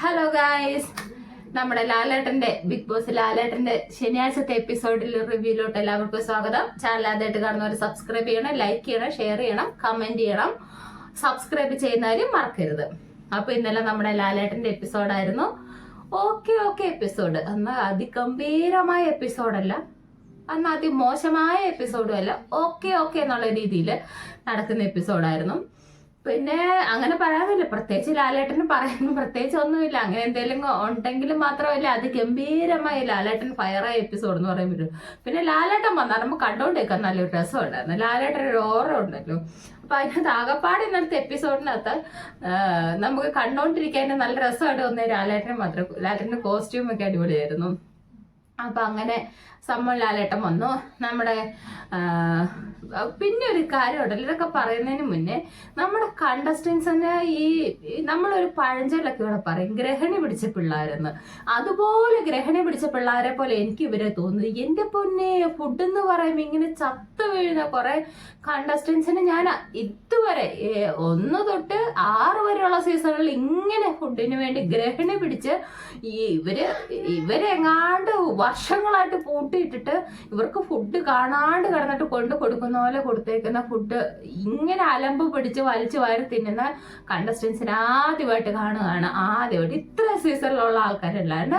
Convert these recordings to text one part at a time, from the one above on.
Hello guys നമ്മുടെ ലാലേട്ടന്റെ big boss ലാലേട്ടന്റെ ശനിയാഴ്ചത്തെ എപ്പിസോഡിൽ റിവ്യൂലോട്ട് എല്ലാവർക്കും സ്വാഗതം. ചാനൽ ആദ്യമായിട്ട് കാണുന്നവർ സബ്സ്ക്രൈബ് ചെയ്യണം ലൈക്ക് ചെയ്യണം ഷെയർ ചെയ്യണം കമന്റ് ചെയ്യണം. സബ്സ്ക്രൈബ് ചെയ്യുന്നവരും മറക്കരുത്. അപ്പൊ ഇന്നലെ നമ്മുടെ ലാലേട്ടന്റെ എപ്പിസോഡായിരുന്നു ഓക്കെ ഓക്കെ എപ്പിസോഡ് എന്നാൽ അതിഗംഭീരമായ എപ്പിസോഡല്ല എന്നാൽ അതിമോശമായ എപ്പിസോഡും അല്ല. ഓക്കെ ഓക്കെ എന്നുള്ള രീതിയിൽ നടക്കുന്ന എപ്പിസോഡായിരുന്നു പിന്നെ അങ്ങനെ പറയാനില്ല പ്രത്യേകിച്ച് ലാലേട്ടന് പറയാനും പ്രത്യേകിച്ച് ഒന്നുമില്ല. അങ്ങനെ എന്തെങ്കിലും ഉണ്ടെങ്കിൽ മാത്രമല്ല അത് ഗംഭീരമായി ലാലേട്ടൻ ഫയറായ എപ്പിസോഡ് എന്ന് പറയാൻ പറ്റും. പിന്നെ ലാലേട്ടൻ വന്നാൽ നമുക്ക് കണ്ടോണ്ടിരിക്കാൻ നല്ലൊരു രസമുണ്ടായിരുന്നു. ലാലേട്ടൻ ഒരു ഓറ ഉണ്ടല്ലോ. അപ്പൊ അതിനകത്ത് ആകപ്പാട് ഇന്നത്തെ എപ്പിസോഡിനകത്ത് നമുക്ക് കണ്ടോണ്ടിരിക്കാൻ നല്ല രസമായിട്ട് വന്ന ലാലേട്ടൻ മാത്രം ലാലേട്ടന്റെ കോസ്റ്റ്യൂമൊക്കെ അടിപൊളിയായിരുന്നു. അപ്പൊ അങ്ങനെ സമ്മൺ ലാലേട്ടൻ വന്നു. നമ്മുടെ പിന്നെ ഒരു കാര്യം ഉണ്ടല്ലോ ഇതൊക്കെ പറയുന്നതിന് മുന്നേ നമ്മുടെ കണ്ടസ്റ്റൻസിന് ഈ നമ്മളൊരു പഴഞ്ചൊല്ലൊക്കെ ഇവിടെ പറയും ഗ്രഹണി പിടിച്ച പിള്ളേരെന്ന്. അതുപോലെ ഗ്രഹണി പിടിച്ച പിള്ളേരെ പോലെ എനിക്ക് ഇവരെ തോന്നുന്നു. എന്റെ പൊന്നെ ഫുഡ് എന്ന് പറയുമ്പോൾ ഇങ്ങനെ ചത്തു വീഴുന്ന കുറെ കണ്ടസ്റ്റൻസിന് ഞാൻ ഇതുവരെ ഒന്ന് തൊട്ട് ആറ് വരെയുള്ള സീസണിൽ ഇങ്ങനെ ഫുഡിന് വേണ്ടി ഗ്രഹണി പിടിച്ച് ഈ ഇവർ ഇവരെങ്ങാണ്ട് വർഷങ്ങളായിട്ട് പൂട്ടിയിട്ടിട്ട് ഇവർക്ക് ഫുഡ് കാണാണ്ട് കിടന്നിട്ട് കൊണ്ട് കൊടുക്കുന്ന പോലെ കൊടുത്തേക്കുന്ന ഫുഡ് ഇങ്ങനെ അലമ്പ് പിടിച്ച് വലിച്ചു വാരി തിന്നുന്ന കണ്ടസ്റ്റൻസിന് ആദ്യമായിട്ട് കാണുകയാണ്. ആദ്യമായിട്ട് ഇത്ര സീസണിലുള്ള ആൾക്കാരല്ലാണ്ട്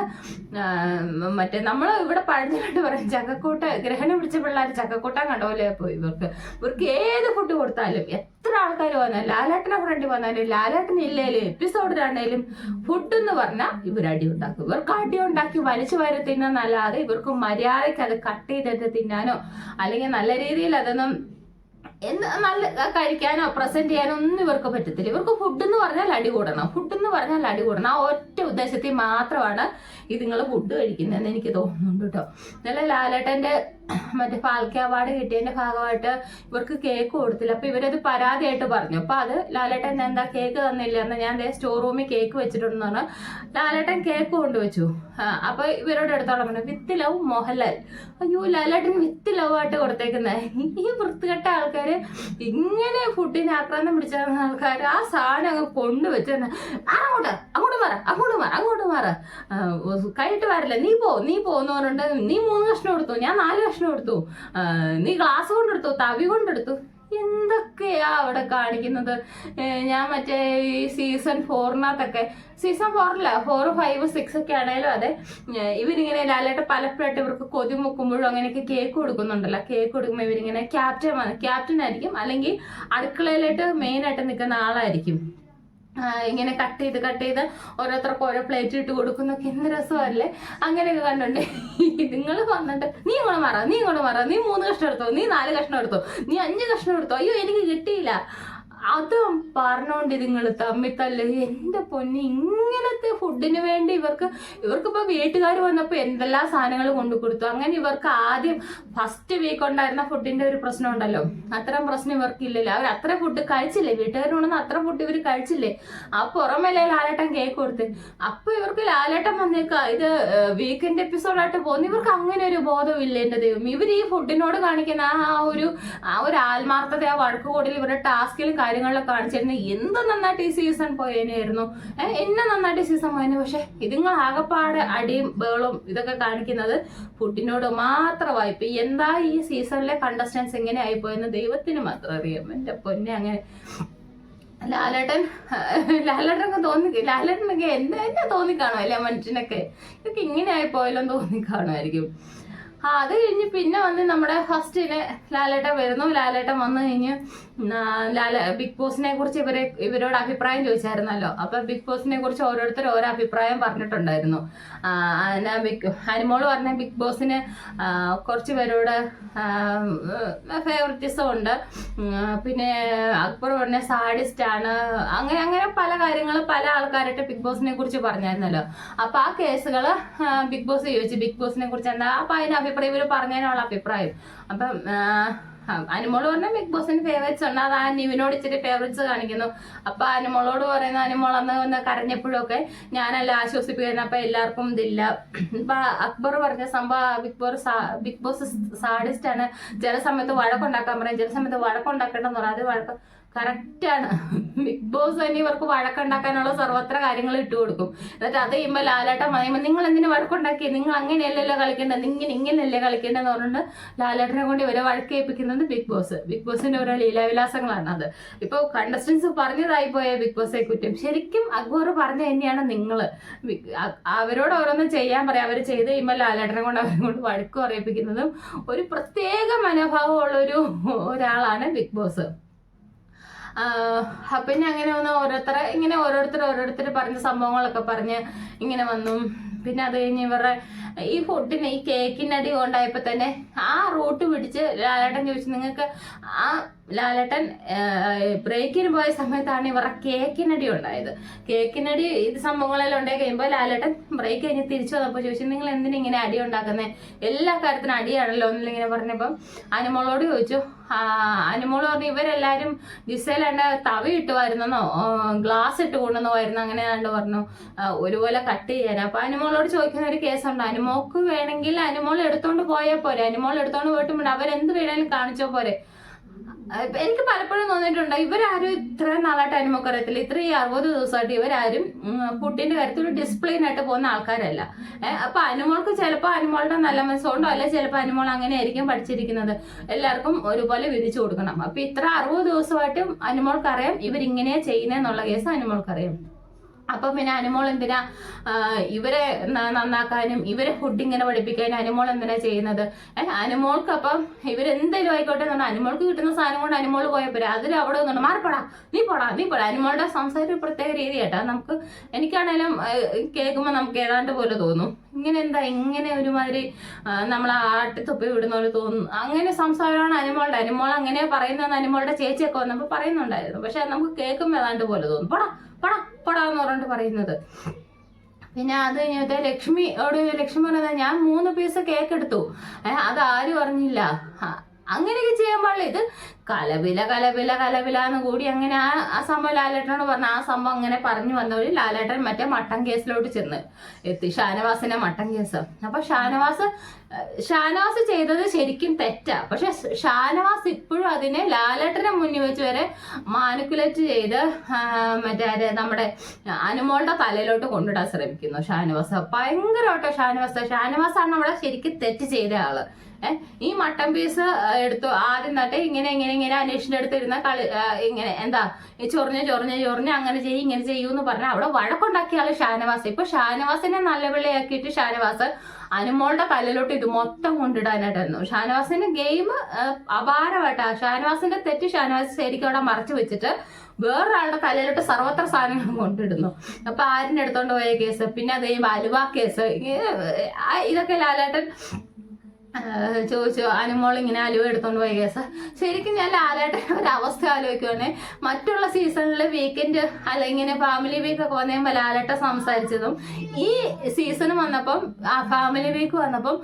മറ്റേ നമ്മൾ ഇവിടെ പഴഞ്ഞിട്ട് പറയും ചക്കക്കൂട്ട ഗ്രഹണം പിടിച്ച പിള്ളേർ ചക്കക്കൂട്ടാൻ കണ്ടോലെ പോയി ഇവർക്ക്. ഇവർക്ക് ഏത് ഫുഡ് കൊടുത്താലും എത്ര ആൾക്കാർ വന്നാലും ലാലേട്ടനെ ഫ്രണ്ട് വന്നാലും ലാലേട്ടൻ ഇല്ലേലും എപ്പിസോഡിലാണേലും ഫുഡ് എന്ന് പറഞ്ഞാൽ ഇവർ അടി ഉണ്ടാക്കും. ഇവർക്ക് അടി ഉണ്ടാക്കി വലിച്ചു വാരി ഇവർക്ക് ഇവർക്ക് മര്യാദയ്ക്ക് അത് കട്ട് ചെയ്തിട്ട് തിന്നാനോ അല്ലെങ്കിൽ നല്ല രീതിയിൽ അതൊന്നും എന്ത് നല്ല കഴിക്കാനോ പ്രസന്റ് ചെയ്യാനോ ഒന്നും ഇവർക്ക് പറ്റത്തില്ല. ഇവർക്ക് ഫുഡ് എന്ന് പറഞ്ഞാൽ അടി കൂടണം. ഫുഡ് എന്ന് പറഞ്ഞാൽ അടി കൂടണം. ആ ഒറ്റ ഉദ്ദേശത്തിൽ മാത്രമാണ് ഇത് നിങ്ങൾ ഫുഡ് കഴിക്കുന്നതെന്ന് എനിക്ക് തോന്നുന്നുണ്ട് കേട്ടോ. നല്ല ലാലേട്ടന്റെ മറ്റേ ഫാൽക്കെ അവാർഡ് കിട്ടിയതിന്റെ ഭാഗമായിട്ട് ഇവർക്ക് കേക്ക് കൊടുത്തില്ല. അപ്പൊ ഇവരത് പരാതിയായിട്ട് പറഞ്ഞു. അപ്പൊ അത് ലാലേട്ടൻ എന്താ കേക്ക് തന്നില്ല എന്ന് ഞാൻ സ്റ്റോർ റൂമിൽ കേക്ക് വെച്ചിട്ടുണ്ടെന്ന് പറഞ്ഞു. ലാലേട്ടൻ കേക്ക് കൊണ്ടുവച്ചു. അപ്പൊ ഇവരോട് എടുത്തോളം പറഞ്ഞു വിത്ത് ലവ് മോഹൻലാൽ. അയ്യോ ലാലേട്ടൻ വിത്ത് ലവ് ആയിട്ട് കൊടുത്തേക്കുന്നത് ഈ വൃത്തികെട്ട ആൾക്കാര് ഇങ്ങനെ ഫുഡിന് ആക്രാന്തം പിടിച്ച ആൾക്കാർ ആ സാധനം അങ്ങ് കൊണ്ടുവച്ചു അങ്ങോട്ട്? മാറ അങ്ങോട്ട് മാറ അങ്ങോട്ട് മാറ. കൈയിട്ട് വരല്ല. നീ പോ നീ പോന്ന് പറഞ്ഞിട്ട് നീ മൂന്ന് കഷ്ണം എടുത്തു ഞാൻ നാല് കഷ്ണം എടുത്തു. നീ ഗ്ലാസ് കൊണ്ടെടുത്തു തവി കൊണ്ടെടുത്തു എന്തൊക്കെയാ അവിടെ കാണിക്കുന്നത്? ഞാൻ മറ്റേ ഈ സീസൺ ഫോറിനകത്തൊക്കെ സീസൺ ഫോറില്ല ഫോർ ഫൈവ് സിക്സ് ഒക്കെ ആണേലും അതെ. ഇവരിങ്ങനെ ലാലേട്ട പലപ്പോഴായിട്ട് ഇവർക്ക് കൊതി മുക്കുമ്പോഴും അങ്ങനെയൊക്കെ കേക്ക് കൊടുക്കുന്നുണ്ടല്ലോ. കേക്ക് കൊടുക്കുമ്പോൾ ഇവരിങ്ങനെ ക്യാപ്റ്റൻ ക്യാപ്റ്റൻ ആയിരിക്കും. അല്ലെങ്കിൽ അടുക്കളയിലായിട്ട് മെയിനായിട്ട് നിൽക്കുന്ന ആളായിരിക്കും. ഇങ്ങനെ കട്ട് ചെയ്ത് കട്ട് ചെയ്ത് ഓരോരുത്തർക്ക് ഓരോ പ്ലേറ്റ് ഇട്ട് കൊടുക്കുന്നൊക്കെ എന്ത് രസമല്ലേ? അങ്ങനെയൊക്കെ കണ്ടുണ്ട് നിങ്ങൾ വന്നിട്ട് നീ ഇങ്ങോട്ട് മാറാം നീ ഇങ്ങോട്ട് മാറാം നീ മൂന്ന് കഷ്ണം എടുത്തോ നീ നാല് കഷ്ണം എടുത്തോ നീ അഞ്ച് കഷ്ണം എടുത്തോ അയ്യോ എനിക്ക് കിട്ടിയില്ല. അതും പറഞ്ഞോണ്ട് നിങ്ങൾ തമ്മിൽ തല്ല്. പൊന്നി ഇങ്ങനത്തെ ഫുഡിന് വേണ്ടി ഇവർക്ക് ഇവർക്കിപ്പോ വീട്ടുകാർ വന്നപ്പോ എന്തെല്ലാം സാധനങ്ങൾ കൊണ്ടു കൊടുത്തു. അങ്ങനെ ഇവർക്ക് ആദ്യം ഫസ്റ്റ് വീക്ക് ഉണ്ടായിരുന്ന ഫുഡിന്റെ ഒരു പ്രശ്നം ഉണ്ടല്ലോ. അത്തരം പ്രശ്നം ഇവർക്ക് ഇല്ലല്ലോ അവർ അത്ര ഫുഡ് കഴിച്ചില്ലേ? വീട്ടുകാർ കൊണ്ടുവന്ന് അത്ര ഫുഡ് ഇവർ കഴിച്ചില്ലേ? ആ പുറമേലെ ലാലേട്ടൻ കേക്ക് കൊടുത്ത്. അപ്പൊ ഇവർക്ക് ലാലേട്ടൻ വന്നേക്ക ഇത് വീക്കെൻഡ് എപ്പിസോഡായിട്ട് പോകുന്നു. ഇവർക്ക് അങ്ങനെ ഒരു ബോധമില്ല എന്റെ ദൈവം ഇവർ ഈ ഫുഡിനോട് കാണിക്കുന്ന ആ ഒരു ആ ഒരു ആത്മാർത്ഥത ആ വഴക്കുകൂടിൽ ഇവരുടെ ടാസ്കിലും കാര്യങ്ങളിലൊക്കെ കാണിച്ചിരുന്ന എന്ത് നന്നായിട്ട് ഈ സീസൺ പോയതിനായിരുന്നു എന്നെ നന്നായിട്ട് സീസൺ പോയതിന് പക്ഷെ ഇതുങ്ങൾ ആകപ്പാട് അടിയും ബേളും ഇതൊക്കെ കാണിക്കുന്നത് പുട്ടിനോട് മാത്രമായി. ഇപ്പൊ എന്താ ഈ സീസണിലെ കണ്ടസ്റ്റൻസ് എങ്ങനെ ആയിപ്പോയെന്ന് ദൈവത്തിന് മാത്രം അറിയാം. എന്റെ പൊന്നെ അങ്ങനെ. ലാലേട്ടൻ ലാലേട്ടനൊക്കെ തോന്നി ലാലേട്ടനൊക്കെ എന്താ എന്നെ തോന്നിക്കാണോ അല്ലേ മനുഷ്യനൊക്കെ? ഇതൊക്കെ ഇങ്ങനെ ആയിപ്പോയല്ലോ തോന്നിക്കാണുമായിരിക്കും ആ അത് കഴിഞ്ഞ് പിന്നെ വന്ന് നമ്മുടെ ഫസ്റ്റിന് ലാലേട്ടൻ വരുന്നു. ലാലേട്ടൻ വന്നു കഴിഞ്ഞ് ലാല ബിഗ് ബോസിനെ കുറിച്ച് ഇവരെ ഇവരോട് അഭിപ്രായം ചോദിച്ചായിരുന്നല്ലോ. അപ്പൊ ബിഗ് ബോസിനെ കുറിച്ച് ഓരോരുത്തർ ഓരോ അഭിപ്രായം പറഞ്ഞിട്ടുണ്ടായിരുന്നു. ബിഗ് അനുമോൾ പറഞ്ഞ ബിഗ് ബോസിന് കുറച്ച് പേരോട് ഫേവറിറ്റിസം ഉണ്ട് പിന്നെ അക്ബർ പറഞ്ഞ സാഡിസ്റ്റ് ആണ്. അങ്ങനെ അങ്ങനെ പല കാര്യങ്ങൾ പല ആൾക്കാരായിട്ട് ബിഗ് ബോസിനെ കുറിച്ച് പറഞ്ഞായിരുന്നല്ലോ. അപ്പൊ ആ കേസുകൾ ബിഗ് ബോസ് ചോദിച്ചു. ബിഗ് ബോസിനെ കുറിച്ച് എന്താ? അപ്പൊ അതിന് അഭിപ്രായം ഇവർ പറഞ്ഞതിനുള്ള അഭിപ്രായം. അപ്പം അനുമോൾ പറഞ്ഞ ബിഗ് ബോസിന്റെ ഫേവറേറ്റ്സ് ഉണ്ട്. അത് ആ നിവിനോട് ഇച്ചിരി ഫേവറേറ്റ്സ് കാണിക്കുന്നു. അപ്പൊ അനുമോളോട് പറയുന്ന അനുമോൾ അന്ന് വന്ന് കരഞ്ഞപ്പോഴൊക്കെ ഞാനല്ല ആശ്വസിപ്പിക്കുന്നത് അപ്പൊ എല്ലാവർക്കും ഇതില്ല. അക്ബർ പറഞ്ഞ സംഭവം big boss big boss sadist ആണ്. ചില സമയത്ത് വഴക്കുണ്ടാക്കാൻ പറയും. ചില സമയത്ത് വഴക്കുണ്ടാക്കേണ്ടെന്ന് പറയാം. അത് വഴക്ക് കറക്റ്റാണ്. ബിഗ് ബോസ് തന്നെ ഇവർക്ക് വഴക്കുണ്ടാക്കാനുള്ള സർവത്ര കാര്യങ്ങൾ ഇട്ടു കൊടുക്കും. എന്നിട്ട് അത് കഴിയുമ്പോൾ ലാലേട്ടൻ പറയുമ്പോൾ നിങ്ങൾ എന്തിനു വഴക്കുണ്ടാക്കിയത് നിങ്ങൾ അങ്ങനെയല്ലല്ലോ കളിക്കേണ്ടത് നിങ്ങൾ ഇങ്ങനെയല്ലേ കളിക്കേണ്ടതെന്ന് പറഞ്ഞിട്ട് ലാലേട്ടനെ കൊണ്ട് ഇവരെ വഴക്കേൽപ്പിക്കുന്നത് ബിഗ് ബോസ്. ബിഗ് ബോസിന്റെ ഓരോ ലീലാവിലാസങ്ങളാണ് അത്. ഇപ്പോൾ കണ്ടസ്റ്റൻസ് പറഞ്ഞതായി പോയ ബിഗ് ബോസെ കുറ്റം. ശരിക്കും അക്ബർ പറഞ്ഞ തന്നെയാണ് നിങ്ങൾ അവരോട് ഓരോന്ന് ചെയ്യാൻ പറയാം. അവർ ചെയ്ത് കഴിയുമ്പോൾ ലാലേട്ടനെ കൊണ്ട് അവരെ കൊണ്ട് വഴക്ക് പറയിപ്പിക്കുന്നതും ഒരു പ്രത്യേക മനോഭാവമുള്ള ഒരു ഒരാളാണ് ബിഗ് ബോസ്. ആഹ് ഞാൻ അങ്ങനെ ഒന്ന് ഓരോരുത്തരെ ഇങ്ങനെ ഓരോരുത്തർ ഓരോരുത്തർ പറഞ്ഞ സംഭവങ്ങളൊക്കെ പറഞ്ഞ് ഇങ്ങനെ വന്നു. പിന്നെ അത് കഴിഞ്ഞ് ഇവരുടെ ഈ ഫുഡിന് ഈ കേക്കിന്റെ അടി കൊണ്ടായപ്പോൾ തന്നെ ആ റൂട്ട് പിടിച്ച് ലാലേട്ടൻ ചോദിച്ചു നിങ്ങൾക്ക് ആ ലാലേട്ടൻ ബ്രേക്കിന് പോയ സമയത്താണ് ഇവരുടെ കേക്കിനടി ഉണ്ടായത്. കേക്കിനടി ഇത് സംഭവങ്ങളെല്ലാം ഉണ്ടായി കഴിയുമ്പോൾ ലാലട്ടൻ ബ്രേക്ക് കഴിഞ്ഞ് തിരിച്ചു വന്നപ്പോൾ ചോദിച്ചു നിങ്ങൾ എന്തിനാ ഇങ്ങനെ അടി ഉണ്ടാക്കുന്നത് എല്ലാ കാര്യത്തിനും അടിയാണല്ലോ എന്നിങ്ങനെ പറഞ്ഞപ്പം അനുമോളോട് ചോദിച്ചു അനുമോൾ പറഞ്ഞു ഇവരെല്ലാരും ജിസേലാണ്ട് തവി വരുന്നെന്നോ ഗ്ലാസ് ഇട്ട് കൊണ്ടുവന്നോ വരുന്നു അങ്ങനെ ആണ്ട് പറഞ്ഞു ഒരുപോലെ കട്ട് ചെയ്യാൻ. അപ്പൊ അനുമോളോട് ചോദിക്കുന്ന ഒരു കേസുണ്ട്. അനുമോക്ക് വേണമെങ്കിൽ അനുമോൾ എടുത്തോണ്ട് പോയാൽ പോരെ. അനുമോൾ എടുത്തോണ്ട് പോയിട്ടുണ്ട് അവരെന്ത് വേണേലും കാണിച്ചോ പോരെ. എനിക്ക് പലപ്പോഴും തോന്നിയിട്ടുണ്ട് ഇവരാരും ഇത്ര നാളായിട്ട് അനുമൊക്കെ അറിയത്തില്ല. ഇത്രയും അറുപത് ദിവസമായിട്ട് ഇവരാരും ഫുഡിന്റെ കാര്യത്തിൽ ഡിസിപ്ലിൻ ആയിട്ട് പോകുന്ന ആൾക്കാരല്ല. അപ്പൊ അനുമോൾക്ക് ചിലപ്പോൾ അനുമോളുടെ നല്ല മനസ്സുകൊണ്ടോ അല്ലെ ചിലപ്പോൾ അനുമോൾ അങ്ങനെ ആയിരിക്കും പഠിച്ചിരിക്കുന്നത്. എല്ലാവർക്കും ഒരുപോലെ വിധിച്ചു കൊടുക്കണം. അപ്പൊ ഇത്ര അറുപത് ദിവസമായിട്ടും അനുമോൾക്കറിയാം ഇവരിങ്ങനെയാ ചെയ്യുന്നതെന്നുള്ള കേസ് അനുമോൾക്കറിയാം. അപ്പൊ പിന്നെ അനുമോൾ എന്തിനാ? ഇവരെ നന്നാക്കാനും ഇവരെ ഫുഡ് ഇങ്ങനെ പഠിപ്പിക്കാനും അനുമോൾ എന്തിനാ ചെയ്യുന്നത്? ഏഹ് അനുമോൾക്ക് അപ്പം ഇവരെന്തെങ്കിലും ആയിക്കോട്ടെ എന്ന് പറഞ്ഞാൽ അനുമോൾക്ക് കിട്ടുന്ന സാധനം കൊണ്ട് അനുമോൾ പോയപ്പോൾ അതിൽ അവിടെ ഒന്നുണ്ട് മാറിപ്പോടാ നീ പോടാ നീ പോടാ. അനുമോളുടെ സംസാരം ഒരു പ്രത്യേക രീതി നമുക്ക് എനിക്കാണേലും കേൾക്കുമ്പോൾ നമുക്ക് ഏതാണ്ട് പോലെ തോന്നും. ഇങ്ങനെ എന്താ ഇങ്ങനെ ഒരുമാതിരി നമ്മൾ ആട്ടി തൊപ്പി വിടുന്ന പോലെ തോന്നുന്നു അങ്ങനെ സംസാരമാണ് അനുമോളുടെ. അനുമോൾ അങ്ങനെ പറയുന്നത് അനുമോളുടെ ചേച്ചിയൊക്കെ വന്നപ്പോൾ പറയുന്നുണ്ടായിരുന്നു. പക്ഷെ നമുക്ക് കേൾക്കുമ്പോൾ ഏതാണ്ട് പോലെ തോന്നും. പോടാ പോടാ പടാ എന്ന് പറഞ്ഞിട്ട് പറയുന്നത്. പിന്നെ അത് കഴിഞ്ഞിട്ട് ലക്ഷ്മി അവിടെ ലക്ഷ്മി പറയുന്നത് ഞാൻ മൂന്ന് പീസ് കേക്ക് എടുത്തു. അത് ആരും അറിഞ്ഞില്ല. അങ്ങനെയൊക്കെ ചെയ്യാൻ പാടില്ല. ഇത് കലവില കലവില കലവില എന്ന് കൂടി അങ്ങനെ ആ ആ സംഭവം ലാലേട്ടനോട് പറഞ്ഞ ആ സംഭവം അങ്ങനെ പറഞ്ഞു വന്നവര് ലാലേട്ടൻ മറ്റേ മട്ടൻ കേസിലോട്ട് ചെന്ന് എത്തി ഷാനവാസിന്റെ മട്ടൻ കേസ്. അപ്പൊ ഷാനവാസ് ഷാനവാസ് ചെയ്തത് ശരിക്കും തെറ്റാ. പക്ഷെ ഷാനവാസ് ഇപ്പോഴും അതിനെ ലാലേട്ടനെ മുന്നിൽ വെച്ച് വരെ മാനിക്കുലേറ്റ് ചെയ്ത് മറ്റേ നമ്മുടെ അനുമോളുടെ തലയിലോട്ട് കൊണ്ടിടാൻ ശ്രമിക്കുന്നു ഷാനവാസ്. ഭയങ്കരമായിട്ടോ ഷാനവാസ് ഷാനവാസ് ആണ് നമ്മളെ ശരിക്കും തെറ്റ് ചെയ്ത ആൾ. ഏഹ് ഈ മട്ടൻ പീസ് എടുത്തു ആദ്യം തട്ടെ ഇങ്ങനെ ഇങ്ങനെ ഇങ്ങനെ അന്വേഷണം ഇരുന്ന കളി ഇങ്ങനെ എന്താ ചൊറിഞ്ഞ് ചൊറിഞ്ഞ് ചൊറിഞ്ഞ് അങ്ങനെ ചെയ്യും ഇങ്ങനെ ചെയ്യൂ എന്ന് പറഞ്ഞാൽ അവിടെ വഴക്കുണ്ടാക്കിയ ആൾ ഷാനവാസ്. ഇപ്പൊ ഷാനവാസിനെ നല്ല പിള്ളയാക്കിയിട്ട് ഷാനവാസ് അനുമോളുടെ തലയിലോട്ട് ഇത് മൊത്തം കൊണ്ടിടാനായിട്ടായിരുന്നു ഷാനവാസിന്റെ ഗെയിം അപാരമായിട്ടാ. ഷാനവാസിന്റെ തെറ്റ് ഷാനവാസ് ശരിക്കും അവിടെ മറച്ചു വെച്ചിട്ട് വേറൊരാളുടെ തലയിലോട്ട് സർവത്ര സാധനങ്ങളും കൊണ്ടിടുന്നു. അപ്പൊ ആരിന്റെ എടുത്തോണ്ട് പോയ കേസ്? പിന്നെ അത് അലുവ കേസ്. ഇതൊക്കെ ലാലേട്ടൻ ചോദിച്ചു അനുമോൾ ഇങ്ങനെ അലുവ എടുത്തോണ്ട് പോയി കേസ്? ശരിക്കും ഞാൻ ലാലേട്ടൻ ഒരു അവസ്ഥ ആലോചിക്കുവാണെ. മറ്റുള്ള സീസണിൽ വീക്കെൻഡ് അല്ല ഇങ്ങനെ ഫാമിലി വീക്ക് ഒക്കെ വന്നു കഴിയുമ്പോൾ ലാലേട്ട സംസാരിച്ചതും ഈ സീസൺ വന്നപ്പം ആ ഫാമിലി വീക്ക് വന്നപ്പം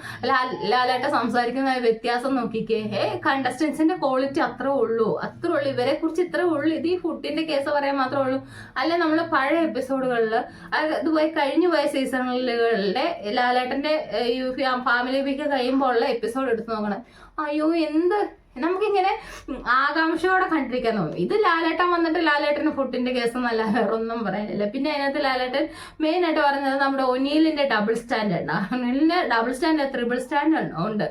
ലാലേട്ട സംസാരിക്കുന്ന വ്യത്യാസം നോക്കിക്കേ. ഏ കണ്ടസ്റ്റൻസിന്റെ ക്വാളിറ്റി അത്ര ഉള്ളൂ. അത്ര ഉള്ളൂ. ഇവരെ കുറിച്ച് ഇത്ര ഉള്ളൂ. ഇത് ഈ ഫുഡിന്റെ കേസ് പറയാൻ മാത്രമേ ഉള്ളൂ. അല്ല നമ്മൾ പഴയ എപ്പിസോഡുകളിൽ അതുപോലെ കഴിഞ്ഞു പോയ സീസണുകളുടെ ലാലേട്ടന്റെ ഫാമിലി വീക്ക് കഴിയുമ്പോൾ ഉള്ള എപ്പിസോഡ് എടുത്ത് നോക്കണം. അയ്യോ എന്ത്? നമുക്കിങ്ങനെ ആകാംക്ഷയോടെ കണ്ടിരിക്കാൻ തോന്നും. ഇത് ലാലേട്ടൻ വന്നിട്ട് ലാലേട്ടന് ഫുഡിന്റെ കേസ് വേറെ ഒന്നും പറയാനില്ല. പിന്നെ അതിനകത്ത് ലാലേട്ടൻ മെയിൻ ആയിട്ട് പറയുന്നത് നമ്മുടെ ഒനീലിന്റെ ഡബിൾ സ്റ്റാൻഡ് ഉണ്ട് ഒനീലിന്റെ ഡബിൾ സ്റ്റാൻഡ് ത്രിബിൾ സ്റ്റാൻഡ് ഉണ്ട്.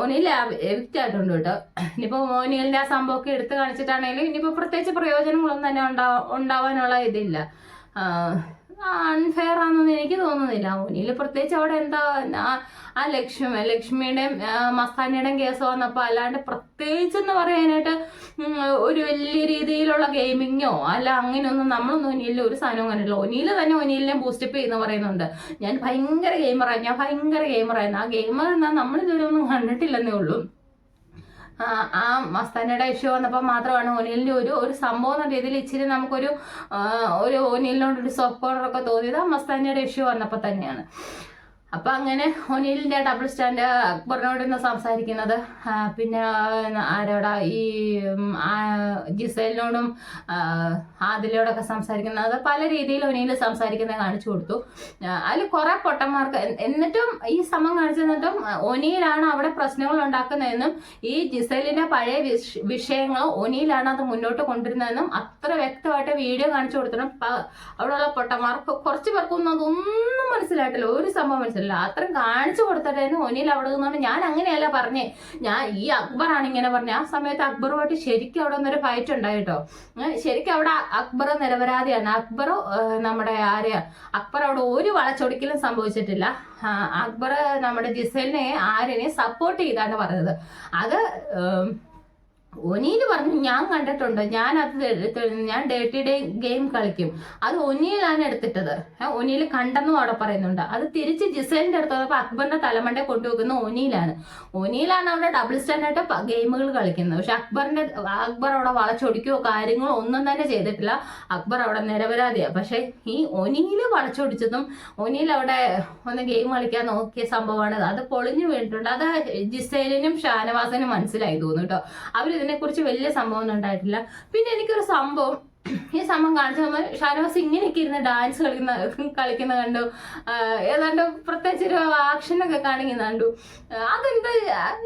ഒനിയിൽ എവിക്റ്റ് ആയിട്ടുണ്ട് കേട്ടോ. ഇനിയിപ്പോൾ ഒനിയലിന്റെ ആ സംഭവമൊക്കെ എടുത്ത് കാണിച്ചിട്ടാണെങ്കിലും ഇനിയിപ്പോൾ പ്രത്യേകിച്ച് പ്രയോജനങ്ങളൊന്നും തന്നെ ഉണ്ടാ ഉണ്ടാവാനുള്ള ഇതില്ല. അൺഫെയർ ആണെന്ന് എനിക്ക് തോന്നുന്നില്ല മുനിയിൽ പ്രത്യേകിച്ച് അവിടെ എന്താ ആ- ലക്ഷ്മി ലക്ഷ്മിയുടെയും മസ്താനിയുടെയും കേസ് വന്നപ്പോൾ അല്ലാണ്ട് പ്രത്യേകിച്ച് എന്ന് പറയാനായിട്ട് ഒരു വലിയ രീതിയിലുള്ള ഗെയിമിങ്ങോ അല്ല അങ്ങനെയൊന്നും നമ്മളൊന്നും ഒനിയിലെ ഒരു സാധനവും കണ്ടിട്ടില്ല. ഒനിയിൽ തന്നെ ഒനിയിലിനെ ബൂസ്റ്റപ്പ് ചെയ്യുന്ന പറയുന്നുണ്ട്. ഞാൻ ഭയങ്കര ഗെയിമറായിരുന്നു ഞാൻ ഭയങ്കര ഗെയിമറായിരുന്നു ആ ഗെയിമർ എന്നാൽ നമ്മളിതുവരെ ഒന്നും കണ്ടിട്ടില്ലെന്നേ ഉള്ളൂ. ആ മസ്താനയുടെ ഇഷ്യൂ വന്നപ്പോൾ മാത്രമാണ് ഒനിലിന്റെ ഒരു ഒരു സംഭവം എന്ന രീതിയിൽ ഇച്ചിരി നമുക്കൊരു ഒരു ഒനിലിനോട് ഒരു സോഫ്റ്റ് കോർണറൊക്കെ തോന്നിയത് ആ മസ്താനയുടെ ഇഷ്യൂ വന്നപ്പോൾ തന്നെയാണ്. അപ്പൊ അങ്ങനെ ഒനിലിന്റെ ഡബിൾ സ്റ്റാൻഡ് അക്ബറിനോട് ഇന്ന് സംസാരിക്കുന്നത്. പിന്നെ ആരോടാ ഈ ജിസേലിനോടും ആദിലോടൊക്കെ സംസാരിക്കുന്നത്. പല രീതിയിൽ ഒനിയിൽ സംസാരിക്കുന്നത് കാണിച്ചു കൊടുത്തു. അതിൽ കുറെ പൊട്ടന്മാർക്ക് എന്നിട്ടും ഈ സമം കാണിച്ചു തന്നിട്ടും ഒനിയിലാണ് അവിടെ പ്രശ്നങ്ങൾ ഉണ്ടാക്കുന്നതെന്നും ഈ ജിസേലിന്റെ പഴയ വിഷ- വിഷയങ്ങൾ ഒനിയിലാണ് അത് മുന്നോട്ട് കൊണ്ടുവരുന്നതെന്നും അത്ര വ്യക്തമായിട്ട് വീഡിയോ കാണിച്ചു കൊടുത്തിട്ടും അവിടെയുള്ള പൊട്ടന്മാർക്ക് കുറച്ച് പേർക്കൊന്നും അതൊന്നും മനസ്സിലായിട്ടില്ല. ഒരു സംഭവം മനസ്സിലായില്ല അത്രയും കാണിച്ചു കൊടുത്തിട്ടായിരുന്നു ഒനിയിൽ അവിടെ നിന്നുകൊണ്ട് ഞാൻ അങ്ങനെയല്ല പറഞ്ഞേ? ഞാൻ ഈ അക്ബറാണ് ഇങ്ങനെ പറഞ്ഞ. ആ സമയത്ത് അക്ബറുമായിട്ട് ശരിക്കും അവിടെ നിന്നൊരു ഫൈറ്റ് ഉണ്ടായിട്ടോ ശരിക്കും അവിടെ അക്ബർ നിരപരാധിയാണ്. അക്ബർ നമ്മുടെ ആരെയാ അക്ബർ അവിടെ ഒരു വളച്ചൊടിക്കലും സംഭവിച്ചിട്ടില്ല. അക്ബർ നമ്മുടെ ജിസേലിനെ ആര്യനെ സപ്പോർട്ട് ചെയ്താണ് പറഞ്ഞത്. അത് ഏം, പറഞ്ഞു ഞാൻ കണ്ടിട്ടുണ്ട്. ഞാൻ അത് ഞാൻ ഡേർട്ടി ഡേ ഗെയിം കളിക്കും. അത് ഒനിയിലാണ് എടുത്തിട്ടത്. ഒനിയിൽ കണ്ടെന്നും അവിടെ പറയുന്നുണ്ട്. അത് തിരിച്ച് ജിസേലിന്റെ അടുത്ത് അക്ബറിന്റെ തലമണ്ടെ കൊണ്ടുവെക്കുന്ന ഒനിയിലാണ് ഒനിയിലാണ് അവിടെ ഡബിൾ സ്റ്റാൻഡായിട്ട് ഗെയിമുകൾ കളിക്കുന്നത്. പക്ഷെ അക്ബറിന്റെ അക്ബർ അവിടെ വളച്ചൊടിക്കുകയോ കാര്യങ്ങളോ ഒന്നും തന്നെ ചെയ്തിട്ടില്ല. അക്ബർ അവിടെ നിരപരാധിയാണ് പക്ഷെ ഈ ഒനിയിൽ വളച്ചൊടിച്ചതും ഒനിയിൽ അവിടെ ഒന്ന് ഗെയിം കളിക്കാൻ നോക്കിയ സംഭവമാണ് അത് പൊളിഞ്ഞു വീണിട്ടുണ്ട്. അത് ജിസേലിനും ഷാനവാസനും മനസ്സിലായി തോന്നുന്നു കേട്ടോ അവരിതിനെക്കുറിച്ച് വലിയ സംഭവം ഒന്നും ഉണ്ടായിട്ടില്ല. പിന്നെ എനിക്കൊരു സംഭവം. ഈ സംഭവം കാണിച്ചു നമ്മൾ ഷാനവാസ് ഇങ്ങനെയൊക്കെ ഇരുന്ന് ഡാൻസ് കളിക്കുന്ന കളിക്കുന്ന കണ്ടു. ഏതാണ്ട് പ്രത്യേകിച്ച് ഒരു ആക്ഷനൊക്കെ കാണിക്കുന്ന കണ്ടു. അതെന്താ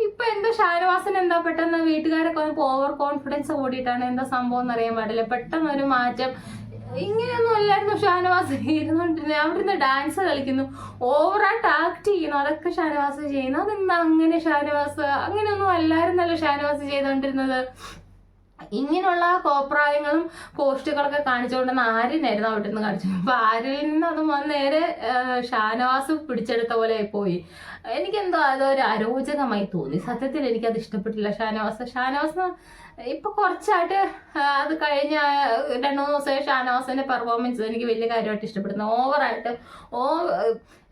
ഇപ്പൊ എന്താ ഷാനവാസിന് എന്താ പെട്ടെന്ന് വീട്ടുകാരൊക്കെ വന്നപ്പോൾ ഓവർ കോൺഫിഡൻസ് കൂടിയിട്ടാണ് എന്താ സംഭവം എന്ന് അറിയാൻ പാടില്ല. പെട്ടെന്ന് ഒരു മാറ്റം ഇങ്ങനെയൊന്നും അല്ലായിരുന്നു. ഷാനവാസ് ഇരുന്നോണ്ടിരുന്നത് അവിടുന്ന് ഡാൻസ് കളിക്കുന്നു. ഓവറായിട്ട് ആക്ട് ചെയ്യുന്നു. അതൊക്കെ ഷാനവാസ് ചെയ്യുന്നു. അതെന്താ അങ്ങനെ ഷാനവാസ്? അങ്ങനെയൊന്നും അല്ലായിരുന്നല്ലോ ഷാനവാസ് ചെയ്തുകൊണ്ടിരുന്നത് ഇങ്ങനെയുള്ള കോപ്രായങ്ങളും പോസ്റ്റുകളൊക്കെ കാണിച്ചുകൊണ്ടെന്ന് ആര്യനായിരുന്നു അവിടെ നിന്ന് കാണിച്ചു അപ്പൊ ആരിൽ നിന്ന് അത് നേരെ ഷാനവാസ് പിടിച്ചെടുത്ത പോലെ പോയി എനിക്കെന്തോ അതൊരു അരോചകമായി തോന്നി. സത്യത്തിൽ എനിക്കത് ഇഷ്ടപ്പെട്ടില്ല ഷാനവാസ്. ഷാനവാസ് ഇപ്പൊ കുറച്ചായിട്ട് അത് കഴിഞ്ഞ രണ്ടു മൂന്ന് ദിവസമായി ഷാനവാസിന്റെ പെർഫോമൻസ് എനിക്ക് വലിയ കാര്യമായിട്ട് ഇഷ്ടപ്പെടുന്നു ഓവറായിട്ട് ഓ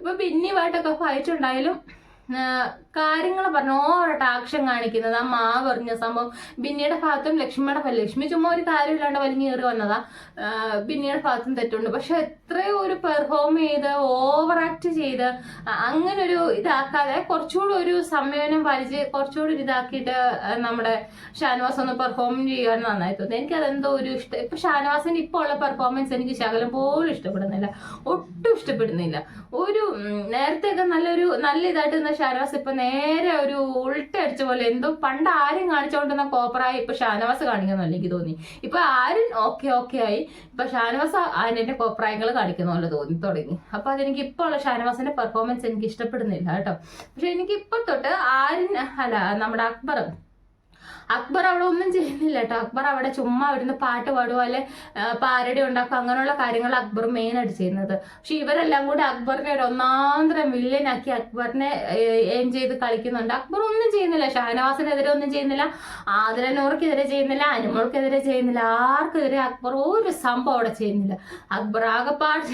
ഇപ്പൊ ബിന്നിയുമായിട്ടൊക്കെ ഫൈറ്റ് ഉണ്ടായാലും കാര്യങ്ങൾ പറഞ്ഞു. ഓവറായിട്ട് ആക്ഷൻ കാണിക്കുന്നത്. ആ മാവ് എറിഞ്ഞ സംഭവം. ബിന്നിയുടെ ഭാഗത്തും ലക്ഷ്മിയുടെ ലക്ഷ്മി ചുമ്മാ ഒരു കാര്യമില്ലാണ്ട് വലിഞ്ഞ് കയറി വന്നതാ. ബിന്നിയുടെ ഭാഗത്തും തെറ്റുണ്ട്. പക്ഷെ എത്രയോ ഒരു പെർഫോം ചെയ്ത് ഓവർ ആക്ട് ചെയ്ത് അങ്ങനെ ഒരു ഇതാക്കാതെ കുറച്ചുകൂടി ഒരു സംയോജനം പാലിച്ച് കുറച്ചുകൂടി ഒരു ഇതാക്കിയിട്ട് നമ്മുടെ ഷാനവാസ് ഒന്ന് പെർഫോം ചെയ്യാൻ നന്നായി തോന്നി. എനിക്ക് അതെന്തോ ഒരു ഇഷ്ടം ഇപ്പൊ ഷാനവാസിന്റെ ഇപ്പോൾ ഉള്ള പെർഫോമൻസ് എനിക്ക് ശകലം പോലും ഇഷ്ടപ്പെടുന്നില്ല. ഒട്ടും ഇഷ്ടപ്പെടുന്നില്ല. ഒരു നേരത്തെയൊക്കെ നല്ലൊരു നല്ല ഇതായിട്ട് ഷാനവാസ് ഇപ്പൊ നേരെ ഒരു ഉൾട്ടടിച്ച പോലെ എന്തോ പണ്ട് ആരും കാണിച്ചുകൊണ്ടിരുന്ന കോപ്പറായി ഇപ്പൊ ഷാനവാസ് കാണിക്കുന്നല്ലോ എനിക്ക് തോന്നി. ഇപ്പൊ ആരും ഓക്കെ ഓക്കെ ആയി. ഇപ്പൊ ഷാനവാസ് അതിന്റെ കോപ്പറായങ്ങൾ കാണിക്കുന്ന പോലെ തോന്നി തുടങ്ങി. അപ്പൊ അതെനിക്ക് ഇപ്പൊ ഉള്ള ഷാനവാസിന്റെ പെർഫോമൻസ് എനിക്ക് ഇഷ്ടപ്പെടുന്നില്ല കേട്ടോ. പക്ഷെ എനിക്ക് ഇപ്പൊ തൊട്ട് ആരും അല്ല നമ്മുടെ അക്ബർ അക്ബർ അവിടെ ഒന്നും ചെയ്യുന്നില്ല കേട്ടോ അക്ബർ അവിടെ ചുമ്മാ അവിടുന്ന് പാട്ട് പാടുക അല്ലെ പാരടി ഉണ്ടാക്കുക അങ്ങനെയുള്ള കാര്യങ്ങൾ അക്ബർ മെയിൻ ആയിട്ട് ചെയ്യുന്നത്. പക്ഷെ ഇവരെല്ലാം കൂടി അക്ബറിനെ ഒരു ഒന്നാന്തരം വില്ലനാക്കി അക്ബറിനെ എയിം ചെയ്ത് കളിക്കുന്നുണ്ട്. അക്ബർ ഒന്നും ചെയ്യുന്നില്ല. ഷാനവാസിനെതിരെ ഒന്നും ചെയ്യുന്നില്ല. ആദരനൂർക്കെതിരെ ചെയ്യുന്നില്ല. അനുമോൾക്കെതിരെ ചെയ്യുന്നില്ല. ആർക്കെതിരെ അക്ബർ ഒരു സംഭവം അവിടെ ചെയ്യുന്നില്ല. അക്ബർ ആകെപ്പാട്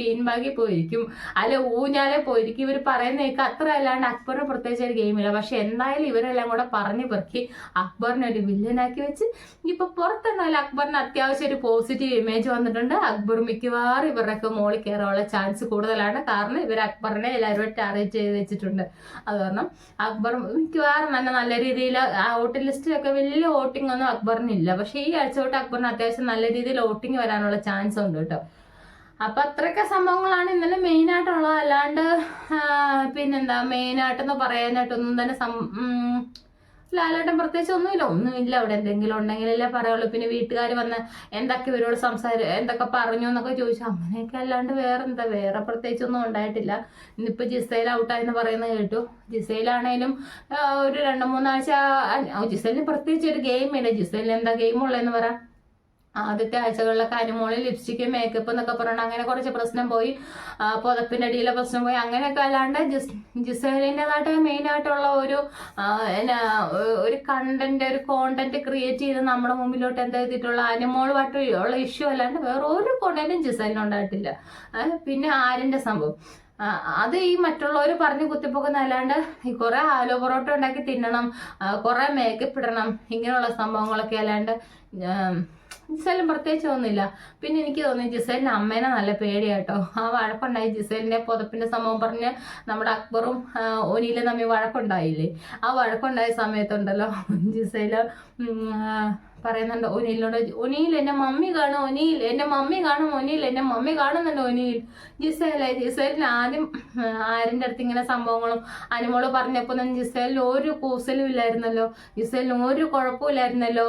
ബീൻബാഗി പോയിരിക്കും. അല്ലെ ഊഞ്ഞാലെ പോയിരിക്കും. ഇവർ പറയുന്ന അത്ര അല്ലാണ്ട് അക്ബറിന് പ്രത്യേകിച്ച് ഒരു ഗെയിമില്ല. പക്ഷെ എന്തായാലും ഇവരെല്ലാം കൂടെ പറഞ്ഞു പെറുക്കി അക്ബറിനെ ഒരു വില്ലനാക്കി വെച്ച്. ഇപ്പൊ പുറത്തെന്നാൽ അക്ബറിന് അത്യാവശ്യം ഒരു പോസിറ്റീവ് ഇമേജ് വന്നിട്ടുണ്ട്. അക്ബർ മിക്കവാറും ഇവരുടെയൊക്കെ മോളിൽ കയറാനുള്ള ചാൻസ് കൂടുതലാണ്. കാരണം ഇവർ അക്ബറിനെ എല്ലാവരും ടാർഗറ്റ് ചെയ്ത് വെച്ചിട്ടുണ്ട്. അത് കാരണം അക്ബർ മിക്കവാറും തന്നെ നല്ല രീതിയിൽ ആ വോട്ടിംഗ് ലിസ്റ്റിലൊക്കെ വലിയ വോട്ടിംഗ് ഒന്നും അക്ബറിനില്ല പക്ഷേ ഈ ആഴ്ച തൊട്ട് അക്ബറിന് അത്യാവശ്യം നല്ല രീതിയിൽ വോട്ടിംഗ് വരാനുള്ള ചാൻസ് ഉണ്ട് കേട്ടോ. അപ്പൊ അത്രയൊക്കെ സംഭവങ്ങളാണ് ഇന്നലെ മെയിൻ ആയിട്ടുള്ളത്. അല്ലാണ്ട് പിന്നെന്താ? മെയിൻ ആയിട്ടെന്ന് പറയാനായിട്ടൊന്നും തന്നെ സം ലാലേട്ടൻ പ്രത്യേകിച്ച് ഒന്നുമില്ല. ഒന്നുമില്ല. അവിടെ എന്തെങ്കിലും ഉണ്ടെങ്കിലല്ലേ പറയുള്ളൂ. പിന്നെ വീട്ടുകാർ വന്ന് എന്തൊക്കെ ഇവരോട് സംസാര എന്തൊക്കെ പറഞ്ഞു എന്നൊക്കെ ചോദിച്ചു അങ്ങനെയൊക്കെ അല്ലാണ്ട് വേറെ എന്താ വേറെ പ്രത്യേകിച്ച് ഒന്നും ഉണ്ടായിട്ടില്ല. ഇന്നിപ്പോ ജിസൈൽ ഔട്ടായെന്ന് പറയുന്നത് കേട്ടു. ജിസൈലാണേലും ഒരു രണ്ട് മൂന്നാഴ്ച ജിസൈലിന് പ്രത്യേകിച്ച് ഒരു ഗെയിം ഇല്ല. ജിസൈലിന് എന്താ ഗെയിം ഉള്ളതെന്ന് പറ. ആദ്യത്തെ ആഴ്ചകളിലൊക്കെ അനുമോൾ ലിപ്സ്റ്റിക്ക് മേക്കപ്പ് എന്നൊക്കെ പറഞ്ഞു അങ്ങനെ കുറച്ച് പ്രശ്നം പോയി. പുതപ്പിന്റെ അടിയിലെ പ്രശ്നം പോയി. അങ്ങനെയൊക്കെ അല്ലാണ്ട് ജിസ് ജിസേലിന്റെതായിട്ട് മെയിൻ ആയിട്ടുള്ള ഒരു ഒരു കണ്ടന്റ് ഒരു കോണ്ടന്റ് ക്രിയേറ്റ് ചെയ്ത് നമ്മുടെ മുമ്പിലോട്ട് എന്താ ചെയ്തിട്ടുള്ള അനുമോളുമായിട്ട് ഉള്ള ഇഷ്യൂ അല്ലാണ്ട് വേറെ ഒരു കോണ്ടന്റും ജിസേലിന് ഉണ്ടായിട്ടില്ല. പിന്നെ ആരിന്റെ സംഭവം. അത് ഈ മറ്റുള്ളവർ പറഞ്ഞ് കുത്തിപ്പോക്കുന്ന അല്ലാണ്ട് ഈ കുറെ ആലോ പൊറോട്ട ഉണ്ടാക്കി തിന്നണം കുറെ മേക്കപ്പ് ഇടണം ഇങ്ങനെയുള്ള സംഭവങ്ങളൊക്കെ അല്ലാണ്ട് ജിസേലും പ്രത്യേകിച്ച് ഒന്നുമില്ല പിന്നെ എനിക്ക് തോന്നി ജിസേലിന്റെ അമ്മേനെ നല്ല പേടിയാട്ടോ ആ വഴക്കുണ്ടായി ജിസേലിന്റെ പുതപ്പിന്റെ സംഭവം പറഞ്ഞ് നമ്മുടെ അക്ബറും ഒനിയിലും തമ്മിൽ വഴക്കുണ്ടായില്ലേ? ആ വഴക്കുണ്ടായ സമയത്തുണ്ടല്ലോ ജിസേൽ പറയുന്നുണ്ട് ഒനിയിലോട് ഒനിയിൽ എന്റെ മമ്മി കാണും ഒനിയിൽ എന്റെ മമ്മി കാണും ഒനിയിൽ എന്റെ മമ്മി കാണുന്നുണ്ട് ഒനിയിൽ. ജിസേലെ ജിസേലിന് ആദ്യം ആരിന്റെ അടുത്ത് ഇങ്ങനെ സംഭവങ്ങളും അനുമോൾ പറഞ്ഞപ്പോ തന്നെ ജിസേലിന് ഒരു കൂസലും ഇല്ലായിരുന്നല്ലോ. ജിസേലിന് ഒരു കുഴപ്പമില്ലായിരുന്നല്ലോ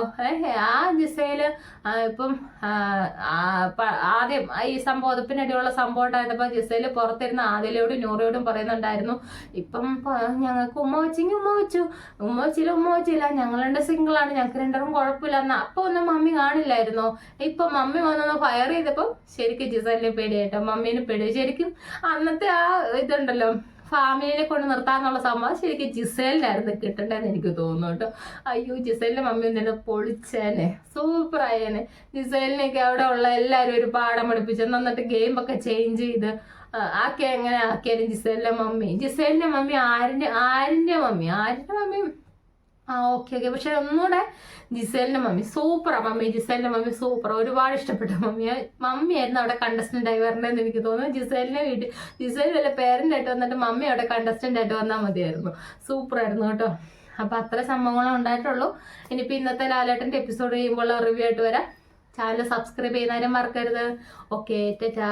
ആ ജിസേൽ ഇപ്പം ആദ്യം ഈ സംഭവത്തിനിടയിലുള്ള സംഭവം ഉണ്ടായിരുന്നപ്പോ ജിസേൽ പുറത്തിരുന്ന ആദിലയോടും നൂറയോടും പറയുന്നുണ്ടായിരുന്നു. ഇപ്പം ഞങ്ങൾക്ക് ഉമ്മ വെച്ചെങ്കിൽ ഉമ്മ വെച്ചു. ഉമ്മ വെച്ചില്ല ഉമ്മ വെച്ചില്ല. ഞങ്ങൾ രണ്ട് സിംഗിളാണ് ഞങ്ങൾക്ക് രണ്ടും കുഴപ്പമില്ല. എന്ന് അപ്പൊ ഒന്നും മമ്മി കാണില്ലായിരുന്നോ? ഇപ്പൊ മമ്മി വന്നൊന്ന് ഫയർ ചെയ്തപ്പോ ശരിക്കും ജിസലിനെ പേടിയായിട്ടോ മമ്മീനെ പേടി ശരിക്കും അന്നത്തെ ആ ഇതുണ്ടല്ലോ ഫാമിലിനെ കൊണ്ട് നിർത്താന്നുള്ള സംഭവം ശരിക്കും ജിസേലിനായിരുന്നു കിട്ടണ്ടെന്ന് എനിക്ക് തോന്നുന്നു കേട്ടോ അയ്യോ ജിസേലിന്റെ മമ്മി ഒന്നിട്ട് പൊളിച്ചേനെ സൂപ്പർ ആയേനെ. ജിസേലിനൊക്കെ അവിടെ ഉള്ള എല്ലാവരും ഒരു പാഠം പഠിപ്പിച്ചു എന്നിട്ട് ഗെയിം ഒക്കെ ചേഞ്ച് ചെയ്ത് ആ, ആക്കി എങ്ങനെ ആക്കിയാലും ജിസേലിന്റെ മമ്മി. ജിസേലിന്റെ മമ്മി ആരിന്റെ ആരിന്റെ മമ്മി? ആരിന്റെ മമ്മി ആ ഓക്കെ ഓക്കെ. പക്ഷെ ഒന്നുകൂടെ ജിസേലിന്റെ മമ്മി സൂപ്പറാ മമ്മി ജിസേലിന്റെ മമ്മി സൂപ്പർ ഒരുപാട് ഇഷ്ടപ്പെട്ട മമ്മി മമ്മിയായിരുന്നു അവിടെ കണ്ടസ്റ്റന്റ് ആയി വരണമെന്ന് എനിക്ക് തോന്നുന്നു. ജിസേലിനെ വീട്ടിൽ ജിസേൽ വല്ല പേരന്റ് ആയിട്ട് വന്നിട്ട് മമ്മി അവിടെ കണ്ടസ്റ്റന്റ് ആയിട്ട് വന്നാൽ മതിയായിരുന്നു. സൂപ്പർ ആയിരുന്നു കേട്ടോ. അപ്പൊ അത്ര സംഭവങ്ങളെ ഉണ്ടായിട്ടുള്ളൂ. ഇനിയിപ്പോ ഇന്നത്തെ ലാലേട്ടന്റെ എപ്പിസോഡ് ചെയ്യുമ്പോൾ റിവ്യൂ ആയിട്ട് വരാം. ചാനൽ സബ്സ്ക്രൈബ് ചെയ്യുന്നാലും മറക്കരുത്. ഓക്കെ ടാ